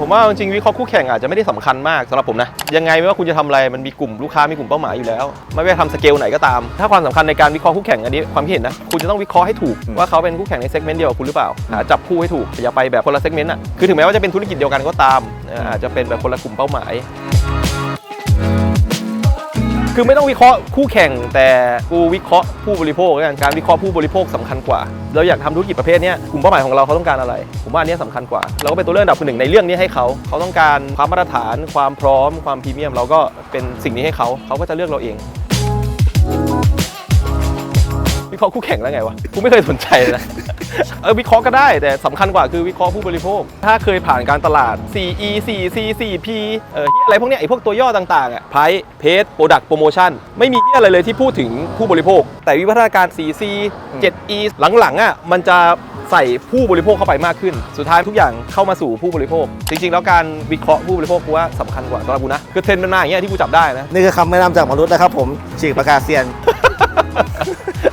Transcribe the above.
ผมว่าจริงๆวิเคราะห์คู่แข่งอาจจะไม่ได้สำคัญมากสำหรับผมนะ ยังไงไม่ว่าคุณจะทำอะไรมันมีกลุ่มลูกค้ามีกลุ่มเป้าหมายอยู่แล้ว ไม่ว่าทำสเกลไหนก็ตาม ถ้าความสำคัญในการวิเคราะห์คู่แข่งอันนี้ความคิดเห็นนะคุณจะต้องวิเคราะห์ให้ถูกว่าเขาเป็นคู่แข่งในเซกเมนต์เดียวกับคุณหรือเปล่าหาจับคู่ให้ถูกอย่าไปแบบคนละเซกเมนต์อะคือถึงแม้ว่าจะเป็นธุรกิจเดียวกันก็ตามอาจจะเป็นแบบคนละกลุ่มเป้าหมาย คือไม่ต้องวิเคราะห์คู่แข่ง แต่กูวิเคราะห์ผู้บริโภคแล้วกันการวิเคราะห์ผู้บริโภคสำคัญกว่า เราอยากทำธุรกิจประเภทเนี้ยกลุ่มเป้าหมายของเราเขาต้องการอะไร ผมว่าอันเนี้ยสำคัญกว่า เราก็เป็นตัวเลือกอันดับหนึ่งในเรื่องนี้ให้เขา เขาต้องการความมาตรฐาน ความพร้อม ความพรีเมียม เราก็เป็นสิ่งนี้ให้เขา เขาก็จะเลือกเราเอง วิเคราะห์คู่แข่งแล้วไงวะกูไม่เคยสนใจเลยนะเออวิเคราะห์ก็ได้แต่สำคัญกว่าคือวิเคราะห์ผู้บริโภค ถ้าเคยผ่านการตลาด 4E 4C 4P เออเหี้ยอะไรพวกเนี้ยไอ้พวกตัวย่อต่างๆอะ Price Page Product Promotion ไม่มีเหี้ยอะไรเลยที่พูดถึงผู้บริโภค แต่วิวัฒนาการ 4C 7E หลังๆอะมันจะใส่ผู้บริโภคเข้าไปมากขึ้น สุดท้ายทุกอย่างเข้ามาสู่ผู้บริโภค จริง ๆ แล้วการวิเคราะห์ผู้บริโภคกูว่าสำคัญกว่าสำหรับกูนะคือเทรนด์มันมาอย่างเงี้ยที่กูจับได้นะ นี่คือคำแนะนำจากมนุษย์นะครับผมฉีกปากกาเซียน